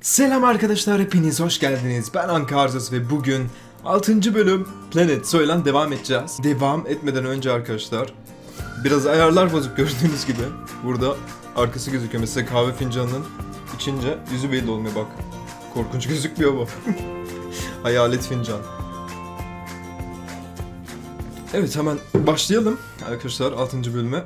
Selam arkadaşlar hepiniz hoş geldiniz. Ben Ankarzas ve bugün 6. bölüm Planet Soylan devam edeceğiz. Devam etmeden önce arkadaşlar biraz ayarlar bozuk gördüğünüz gibi. Burada arkası gözüküyor. Mesela kahve fincanının içince yüzü belli olmuyor bak. Korkunç gözükmüyor bu. Hayalet fincan. Evet hemen başlayalım arkadaşlar 6. bölüme.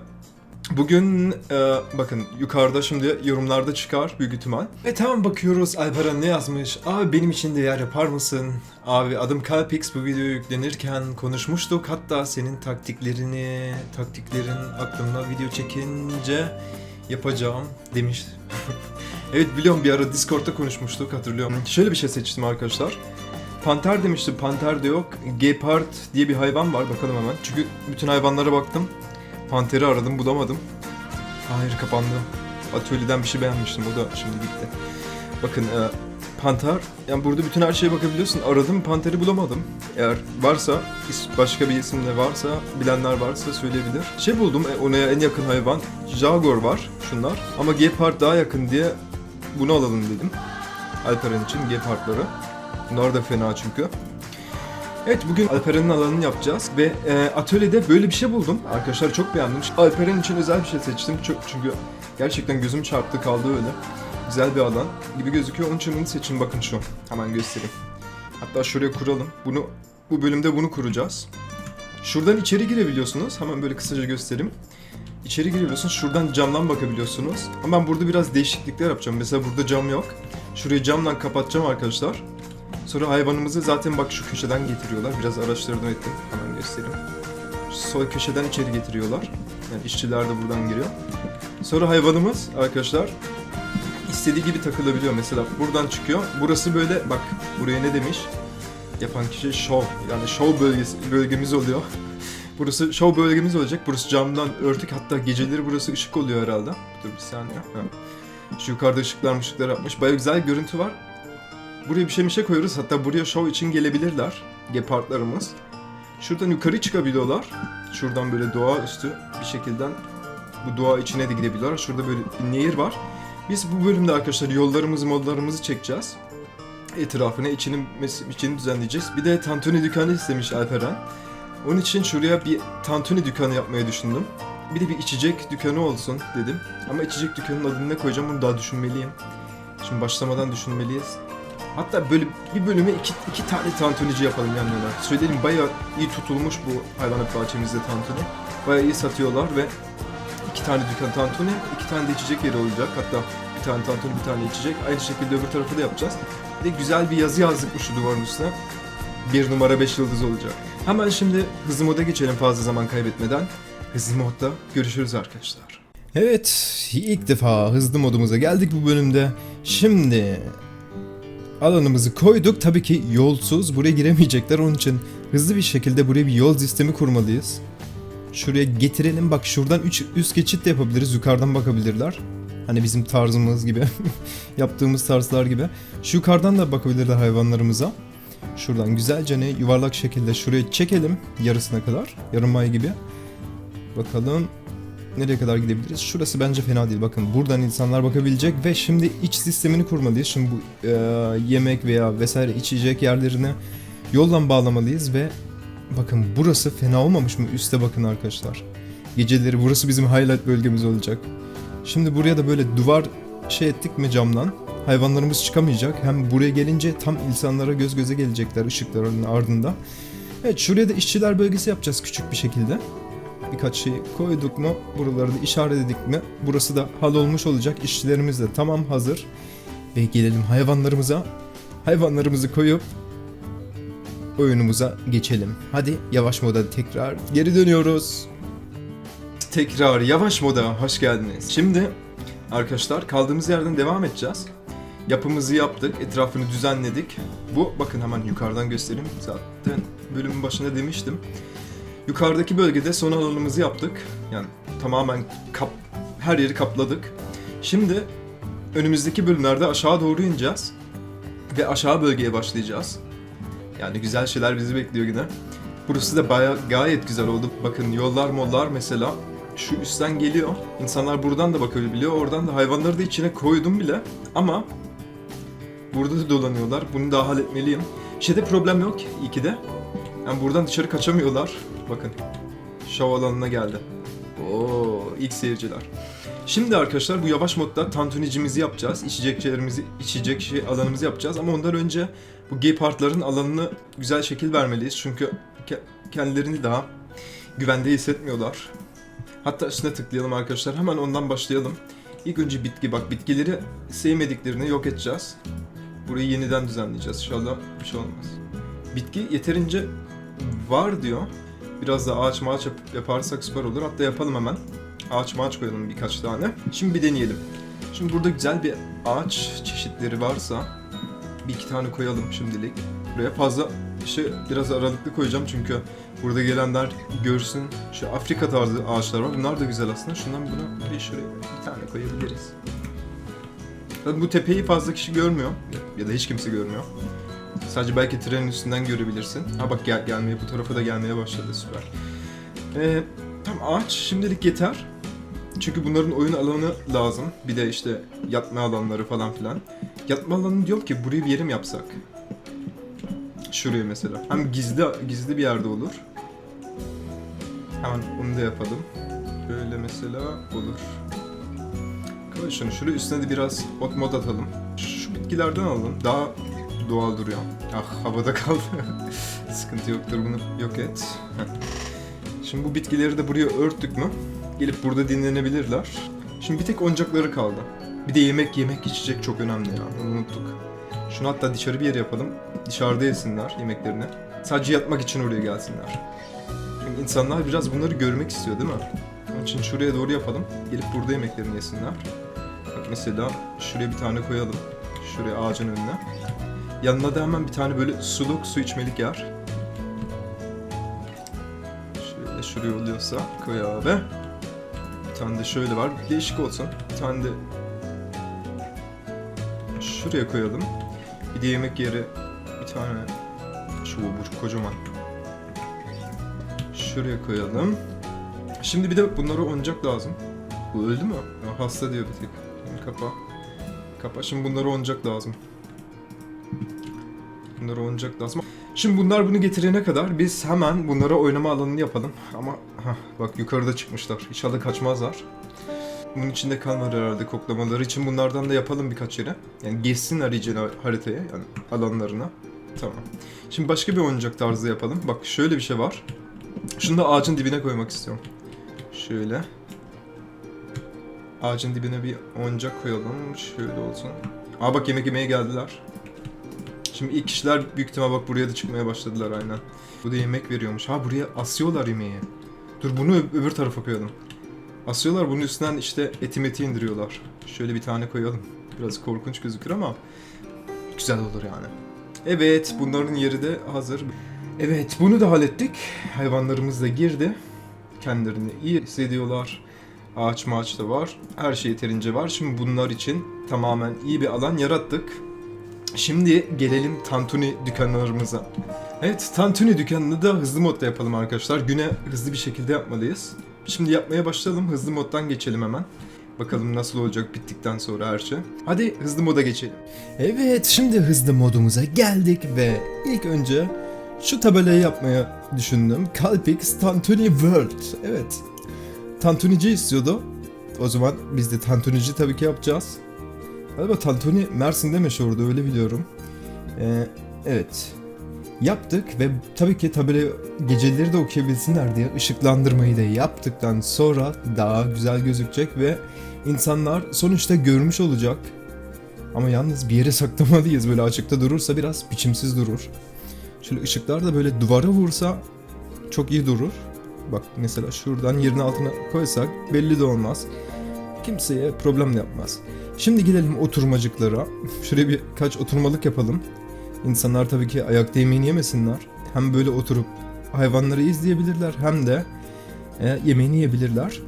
Bugün e, bakın yukarıda şimdi yorumlarda çıkar büyük ihtimal. Ve tamam bakıyoruz Alperen ne yazmış? Abi benim için de yer yapar mısın? Abi adım Kalpix bu video yüklenirken konuşmuştuk. Hatta senin taktiklerini, taktiklerin aklımda video çekince yapacağım demiş. evet biliyorum bir ara Discord'da konuşmuştuk hatırlıyorum. Şöyle bir şey seçtim arkadaşlar. Panter demiştim. Panter de yok. Gepard diye bir hayvan var. Bakalım hemen. Çünkü bütün hayvanlara baktım. Panter'i aradım bulamadım. Hayır kapandı. Atölyeden bir şey beğenmiştim. O da şimdi gitti. Bakın e, Panter, yani burada bütün her şeye bakabiliyorsun. Aradım Panter'i bulamadım. Eğer varsa, başka bir isimle varsa, bilenler varsa söyleyebilir. Şey buldum, e, ona en yakın hayvan Jaguar var şunlar. Ama Gepard daha yakın diye bunu alalım dedim. Alperen için Gepard'ları. Bunlar da fena çünkü. Evet bugün Alperen'in alanını yapacağız ve e, atölyede böyle bir şey buldum. Arkadaşlar çok beğendim. Alperen için özel bir şey seçtim çok çünkü gerçekten gözüm çarptı kaldı öyle. Güzel bir alan gibi gözüküyor. Onun için bunu seçin bakın şu. Hemen göstereyim. Hatta şuraya kuralım. Bunu bu bölümde bunu kuracağız. Şuradan içeri girebiliyorsunuz. Hemen böyle kısaca göstereyim. İçeri girebiliyorsunuz. Şuradan camdan bakabiliyorsunuz. Ama ben burada biraz değişiklikler yapacağım. Mesela burada cam yok. Şurayı camdan kapatacağım arkadaşlar. Sonra hayvanımızı zaten bak şu köşeden getiriyorlar. Biraz araştırdım ettim. Hemen göstereyim. Sol köşeden içeri getiriyorlar. Yani işçiler de buradan giriyor. Sonra hayvanımız arkadaşlar istediği gibi takılabiliyor. Mesela buradan çıkıyor. Burası böyle bak buraya ne demiş? Yapan kişi show. Yani show bölgesi, bölgemiz oluyor. Burası show bölgemiz olacak. Burası camdan örtük. Hatta geceleri burası ışık oluyor herhalde. Dur bir saniye. Ha. Şu yukarıda ışıklar ışıklar yapmış. Baya güzel görüntü var. Buraya bir şey bir şey koyuyoruz. Hatta buraya show için gelebilirler. Gepardlarımız. Şuradan yukarı çıkabiliyorlar. Şuradan böyle doğa üstü bir şekilde bu doğa içine de gidebiliyorlar. Şurada böyle bir nehir var. Biz bu bölümde arkadaşlar yollarımızı modlarımızı çekeceğiz. Etrafına içini, içini düzenleyeceğiz. Bir de tantuni dükkanı istemiş Alperen. Onun için şuraya bir tantuni dükkanı yapmayı düşündüm. Bir de bir içecek dükkanı olsun dedim. Ama içecek dükkanının adını ne koyacağım bunu daha düşünmeliyim. Şimdi başlamadan düşünmeliyiz. Hatta böyle bir bölüme iki, iki tane tantunici yapalım yan yana. Söyleyelim bayağı iyi tutulmuş bu hayvanat bahçemizde tantuni. Bayağı iyi satıyorlar ve iki tane dükkan tantuni, iki tane de içecek yeri olacak. Hatta bir tane tantuni, bir tane içecek. Aynı şekilde öbür tarafı da yapacağız. Bir de güzel bir yazı yazdık mı şu duvarın üstüne. Bir numara beş yıldız olacak. Hemen şimdi hızlı moda geçelim fazla zaman kaybetmeden. Hızlı modda görüşürüz arkadaşlar. Evet, ilk defa hızlı modumuza geldik bu bölümde. Şimdi alanımızı koyduk. Tabii ki yolsuz buraya giremeyecekler. Onun için hızlı bir şekilde buraya bir yol sistemi kurmalıyız. Şuraya getirelim. Bak şuradan üç, üst geçit de yapabiliriz. Yukarıdan bakabilirler. Hani bizim tarzımız gibi. Yaptığımız tarzlar gibi. Şu yukarıdan da bakabilirler hayvanlarımıza. Şuradan güzelce ne yuvarlak şekilde şuraya çekelim yarısına kadar. Yarım ay gibi. Bakalım nereye kadar gidebiliriz? Şurası bence fena değil. Bakın buradan insanlar bakabilecek ve şimdi iç sistemini kurmalıyız. Şimdi bu e, yemek veya vesaire içecek yerlerine yoldan bağlamalıyız ve bakın burası fena olmamış mı? Üste bakın arkadaşlar. Geceleri burası bizim highlight bölgemiz olacak. Şimdi buraya da böyle duvar şey ettik mi camdan? Hayvanlarımız çıkamayacak. Hem buraya gelince tam insanlara göz göze gelecekler ışıkların ardında. Evet şuraya da işçiler bölgesi yapacağız küçük bir şekilde birkaç şey koyduk mu buraları da işaretledik mi burası da hal olmuş olacak. İşçilerimiz de tamam hazır. Ve gelelim hayvanlarımıza. Hayvanlarımızı koyup oyunumuza geçelim. Hadi yavaş moda tekrar geri dönüyoruz. Tekrar yavaş moda hoş geldiniz. Şimdi arkadaşlar kaldığımız yerden devam edeceğiz. Yapımızı yaptık etrafını düzenledik. Bu bakın hemen yukarıdan göstereyim. Zaten bölümün başında demiştim Yukarıdaki bölgede son alanımızı yaptık. Yani tamamen kap, her yeri kapladık. Şimdi önümüzdeki bölümlerde aşağı doğru ineceğiz. Ve aşağı bölgeye başlayacağız. Yani güzel şeyler bizi bekliyor yine. Burası da baya gayet güzel oldu. Bakın yollar mollar mesela şu üstten geliyor. İnsanlar buradan da bakabiliyor. Oradan da hayvanları da içine koydum bile. Ama burada da dolanıyorlar. Bunu daha halletmeliyim. Şeyde problem yok 2'de. Yani buradan dışarı kaçamıyorlar. Bakın. Şov alanına geldi. Oo, ilk seyirciler. Şimdi arkadaşlar bu yavaş modda tantunicimizi yapacağız. İçeceklerimizi, içecek şey alanımızı yapacağız. Ama ondan önce bu gay partların alanını güzel şekil vermeliyiz. Çünkü ke- kendilerini daha güvende hissetmiyorlar. Hatta üstüne tıklayalım arkadaşlar. Hemen ondan başlayalım. İlk önce bitki. Bak bitkileri sevmediklerini yok edeceğiz. Burayı yeniden düzenleyeceğiz. İnşallah bir şey olmaz. Bitki yeterince var diyor. Biraz da ağaç mağaç yap- yaparsak süper olur. Hatta yapalım hemen. Ağaç mağaç koyalım birkaç tane. Şimdi bir deneyelim. Şimdi burada güzel bir ağaç çeşitleri varsa bir iki tane koyalım şimdilik. Buraya fazla şey biraz aralıklı koyacağım çünkü burada gelenler görsün. Şu Afrika tarzı ağaçlar var. Bunlar da güzel aslında. Şundan bunu bir şuraya bir tane koyabiliriz. Zaten bu tepeyi fazla kişi görmüyor. Ya da hiç kimse görmüyor. Sadece belki trenin üstünden görebilirsin. Ha bak gel gelmeye bu tarafa da gelmeye başladı süper. Ee, tam ağaç şimdilik yeter. Çünkü bunların oyun alanı lazım. Bir de işte yatma alanları falan filan. Yatma alanı diyorum ki burayı bir yerim yapsak. Şuraya mesela. Hem gizli gizli bir yerde olur. Hemen onu da yapalım. Böyle mesela olur. Koy şunu. Şuraya üstüne de biraz ot mod atalım. Şu bitkilerden alalım. Daha doğal duruyor. Ah havada kaldı. Sıkıntı yoktur bunu yok et. Şimdi bu bitkileri de buraya örttük mü? Gelip burada dinlenebilirler. Şimdi bir tek oyuncakları kaldı. Bir de yemek yemek içecek çok önemli ya. Onu unuttuk. Şunu hatta dışarı bir yer yapalım. Dışarıda yesinler yemeklerini. Sadece yatmak için oraya gelsinler. Çünkü insanlar biraz bunları görmek istiyor değil mi? Onun için şuraya doğru yapalım. Gelip burada yemeklerini yesinler. Bak mesela şuraya bir tane koyalım. Şuraya ağacın önüne. Yanına da hemen bir tane böyle suluk su içmelik yer. Şöyle şuraya oluyorsa koy abi. Bir tane de şöyle var. Değişik olsun. Bir tane de şuraya koyalım. Bir de yemek yeri bir tane şu bu kocaman. Şuraya koyalım. Şimdi bir de bunlara oyuncak lazım. Bu öldü mü? Hasta diyor bir tek. Kapa. Kapa. Şimdi bunlara oyuncak lazım. Bunlara oyuncak lazım. Şimdi bunlar bunu getirene kadar biz hemen bunlara oynama alanını yapalım. Ama hah, bak yukarıda çıkmışlar. İnşallah kaçmazlar. Bunun içinde kalmar herhalde koklamaları için bunlardan da yapalım birkaç yere. Yani geçsinler iyice haritaya yani alanlarına. Tamam. Şimdi başka bir oyuncak tarzı yapalım. Bak şöyle bir şey var. Şunu da ağacın dibine koymak istiyorum. Şöyle. Ağacın dibine bir oyuncak koyalım. Şöyle olsun. Aa bak yemek yemeye geldiler. Şimdi ilk kişiler büyük ihtimal bak buraya da çıkmaya başladılar aynen. Bu da yemek veriyormuş. Ha buraya asıyorlar yemeği. Dur bunu öbür tarafa koyalım. Asıyorlar bunun üstünden işte eti meti indiriyorlar. Şöyle bir tane koyalım. Biraz korkunç gözükür ama güzel olur yani. Evet bunların yeri de hazır. Evet bunu da hallettik. Hayvanlarımız da girdi. Kendilerini iyi hissediyorlar. Ağaç mağaç da var. Her şey yeterince var. Şimdi bunlar için tamamen iyi bir alan yarattık. Şimdi gelelim tantuni dükkanlarımıza. Evet, tantuni dükkanını da hızlı modda yapalım arkadaşlar. Güne hızlı bir şekilde yapmalıyız. Şimdi yapmaya başlayalım. Hızlı moddan geçelim hemen. Bakalım nasıl olacak bittikten sonra her şey. Hadi hızlı moda geçelim. Evet, şimdi hızlı modumuza geldik ve ilk önce şu tabelayı yapmaya düşündüm. Calpix Tantuni World. Evet. Tantunici istiyordu. O zaman biz de tantunici tabii ki yapacağız. Galiba Tantuni Mersin'de meşhurdu öyle biliyorum. Ee, evet. Yaptık ve tabii ki tabii geceleri de okuyabilsinler diye ışıklandırmayı da yaptıktan sonra daha güzel gözükecek ve insanlar sonuçta görmüş olacak. Ama yalnız bir yere saklamalıyız böyle açıkta durursa biraz biçimsiz durur. Şöyle ışıklar da böyle duvara vursa çok iyi durur. Bak mesela şuradan yerin altına koysak belli de olmaz. Kimseye problem yapmaz. Şimdi gidelim oturmacıklara. Şuraya bir kaç oturmalık yapalım. İnsanlar tabii ki ayakta yemeğini yemesinler. Hem böyle oturup hayvanları izleyebilirler hem de e, yemeğini yiyebilirler.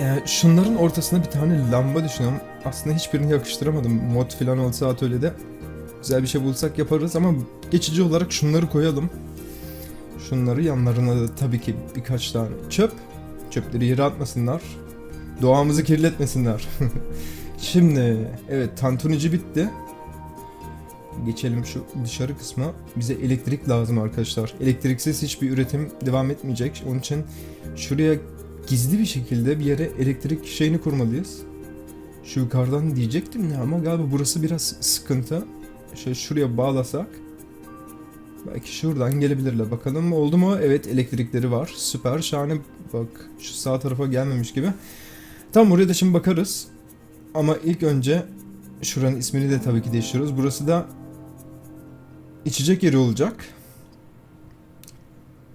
E, şunların ortasına bir tane lamba düşünüyorum. Aslında hiçbirini yakıştıramadım. Mod falan olsa atölyede güzel bir şey bulsak yaparız ama geçici olarak şunları koyalım. Şunları yanlarına da tabii ki birkaç tane çöp. Çöpleri yere atmasınlar. Doğamızı kirletmesinler. Şimdi evet tantunici bitti. geçelim şu dışarı kısma. Bize elektrik lazım arkadaşlar. Elektriksiz hiçbir üretim devam etmeyecek. Onun için şuraya gizli bir şekilde bir yere elektrik şeyini kurmalıyız. Şu yukarıdan diyecektim ya ama galiba burası biraz sıkıntı. Şöyle şuraya bağlasak. Belki şuradan gelebilirler. Bakalım oldu mu? Evet elektrikleri var. Süper şahane. Bak şu sağ tarafa gelmemiş gibi. Tam buraya da şimdi bakarız. Ama ilk önce şuranın ismini de tabii ki değiştiriyoruz. Burası da içecek yeri olacak.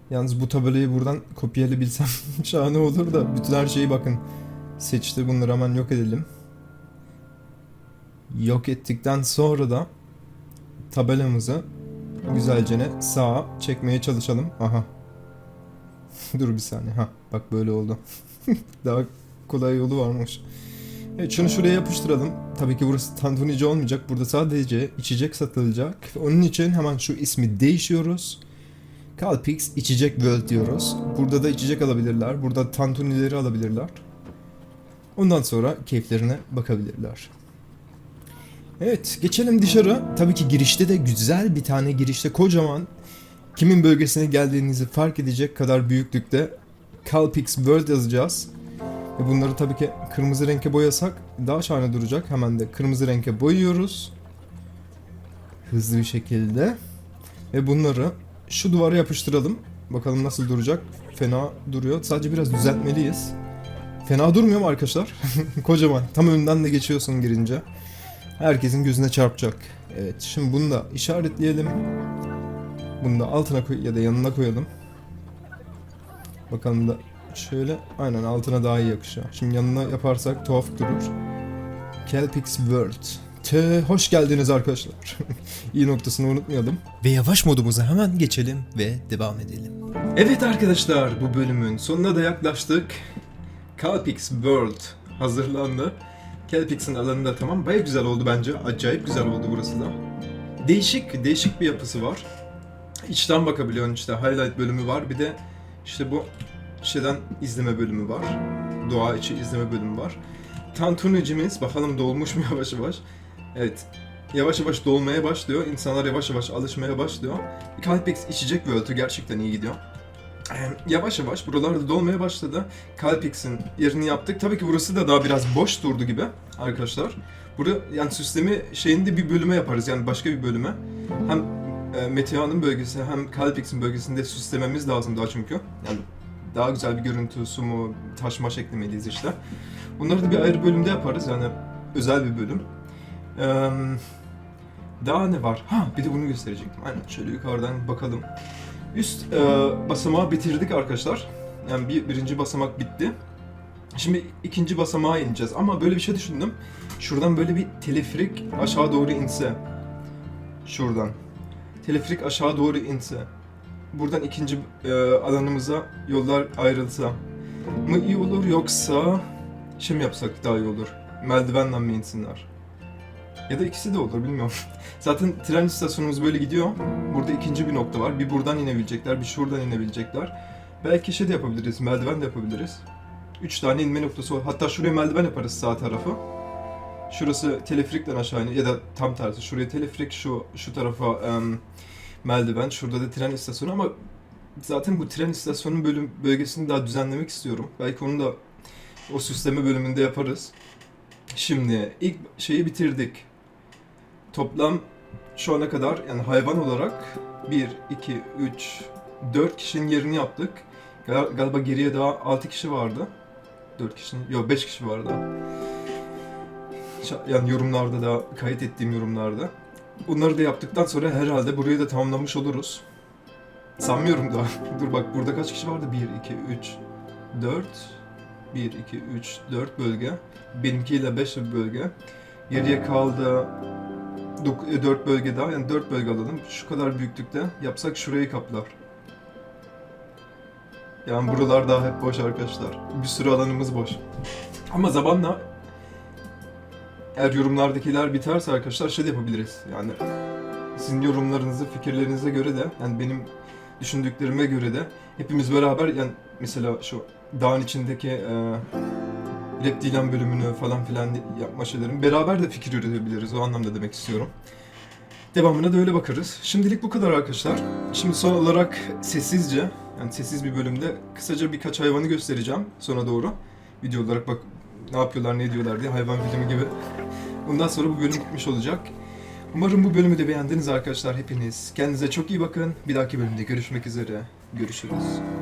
Yalnız bu tabelayı buradan kopyalayabilsem şahane olur da bütün her şeyi bakın seçti. Bunları hemen yok edelim. Yok ettikten sonra da tabelamızı güzelce sağa çekmeye çalışalım. Aha. Dur bir saniye. Ha bak böyle oldu. Daha kolay yolu varmış. Evet şunu şuraya yapıştıralım. Tabii ki burası tantunici olmayacak. Burada sadece içecek satılacak. Onun için hemen şu ismi değişiyoruz. Calpix içecek World diyoruz. Burada da içecek alabilirler. Burada tantunileri alabilirler. Ondan sonra keyiflerine bakabilirler. Evet geçelim dışarı. Tabii ki girişte de güzel bir tane girişte kocaman kimin bölgesine geldiğinizi fark edecek kadar büyüklükte Calpix World yazacağız. Ve bunları tabii ki kırmızı renke boyasak daha şahane duracak. Hemen de kırmızı renke boyuyoruz. Hızlı bir şekilde. Ve bunları şu duvara yapıştıralım. Bakalım nasıl duracak. Fena duruyor. Sadece biraz düzeltmeliyiz. Fena durmuyor mu arkadaşlar? Kocaman. Tam önünden de geçiyorsun girince. Herkesin gözüne çarpacak. Evet şimdi bunu da işaretleyelim. Bunu da altına koy ya da yanına koyalım. Bakalım da şöyle aynen altına daha iyi yakışıyor. Şimdi yanına yaparsak tuhaf durur. Calpix World. Te, hoş geldiniz arkadaşlar. İyi noktasını unutmayalım. Ve yavaş modumuza hemen geçelim ve devam edelim. Evet arkadaşlar bu bölümün sonuna da yaklaştık. Calpix World hazırlandı. Calpix'in alanı da tamam. Baya güzel oldu bence. Acayip güzel oldu burası da. Değişik, değişik bir yapısı var. İçten bakabiliyorsun işte. Highlight bölümü var. Bir de işte bu şeyden izleme bölümü var. Doğa içi izleme bölümü var. Tantunicimiz bakalım dolmuş mu yavaş yavaş. Evet. Yavaş yavaş dolmaya başlıyor. İnsanlar yavaş yavaş alışmaya başlıyor. Calpix içecek World'ü gerçekten iyi gidiyor. Yavaş yavaş buralarda dolmaya başladı. Calpix'in yerini yaptık. Tabii ki burası da daha biraz boş durdu gibi arkadaşlar. Burada yani süslemi şeyinde bir bölüme yaparız yani başka bir bölüme. Hem e, Meteor'un bölgesi hem Calpix'in bölgesinde süslememiz lazım daha çünkü. Yani daha güzel bir görüntü, sumu, taşma eklemeliyiz işte. Bunları da bir ayrı bölümde yaparız yani özel bir bölüm. Daha ne var? Ha bir de bunu gösterecektim. Aynen şöyle yukarıdan bakalım. Üst basamağı bitirdik arkadaşlar. Yani bir, birinci basamak bitti. Şimdi ikinci basamağa ineceğiz ama böyle bir şey düşündüm. Şuradan böyle bir teleferik aşağı doğru inse. Şuradan. Teleferik aşağı doğru inse. Buradan ikinci e, alanımıza yollar ayrılsa mı iyi olur yoksa şey mi yapsak daha iyi olur? Merdivenden mi insinler? Ya da ikisi de olur bilmiyorum. Zaten tren istasyonumuz böyle gidiyor. Burada ikinci bir nokta var. Bir buradan inebilecekler, bir şuradan inebilecekler. Belki şey de yapabiliriz, merdiven de yapabiliriz. Üç tane inme noktası var. Hatta şuraya merdiven yaparız sağ tarafı. Şurası teleferikten aşağı iniyor ya da tam tersi. Şuraya teleferik, şu şu tarafa em, merdiven. Şurada da tren istasyonu ama zaten bu tren istasyonunun bölüm bölgesini daha düzenlemek istiyorum. Belki onu da o süsleme bölümünde yaparız. Şimdi ilk şeyi bitirdik. Toplam şu ana kadar yani hayvan olarak 1, 2, 3, 4 kişinin yerini yaptık. Gal- Galiba geriye daha 6 kişi vardı. 4 kişinin, yok 5 kişi vardı. Yani yorumlarda da, kayıt ettiğim yorumlarda. Bunları da yaptıktan sonra herhalde burayı da tamamlamış oluruz. Sanmıyorum da. Dur bak burada kaç kişi vardı? 1, 2, 3, 4, 1, 2, 3, 4 bölge. Benimkiyle 5 bir bölge. Geriye kaldı 4 bölge daha. Yani 4 bölge alalım. Şu kadar büyüklükte yapsak şurayı kaplar. Yani buralar daha hep boş arkadaşlar. Bir sürü alanımız boş. Ama zamanla eğer yorumlardakiler biterse arkadaşlar şey de yapabiliriz. Yani sizin yorumlarınızı, fikirlerinize göre de yani benim düşündüklerime göre de hepimiz beraber yani mesela şu dağın içindeki e, reptilen bölümünü falan filan yapma şeylerin beraber de fikir üretebiliriz. O anlamda demek istiyorum. Devamına da öyle bakarız. Şimdilik bu kadar arkadaşlar. Şimdi son olarak sessizce, yani sessiz bir bölümde kısaca birkaç hayvanı göstereceğim sona doğru. Video olarak bak ne yapıyorlar, ne ediyorlar diye hayvan filmi gibi. Bundan sonra bu bölüm bitmiş olacak. Umarım bu bölümü de beğendiniz arkadaşlar hepiniz. Kendinize çok iyi bakın. Bir dahaki bölümde görüşmek üzere. Görüşürüz.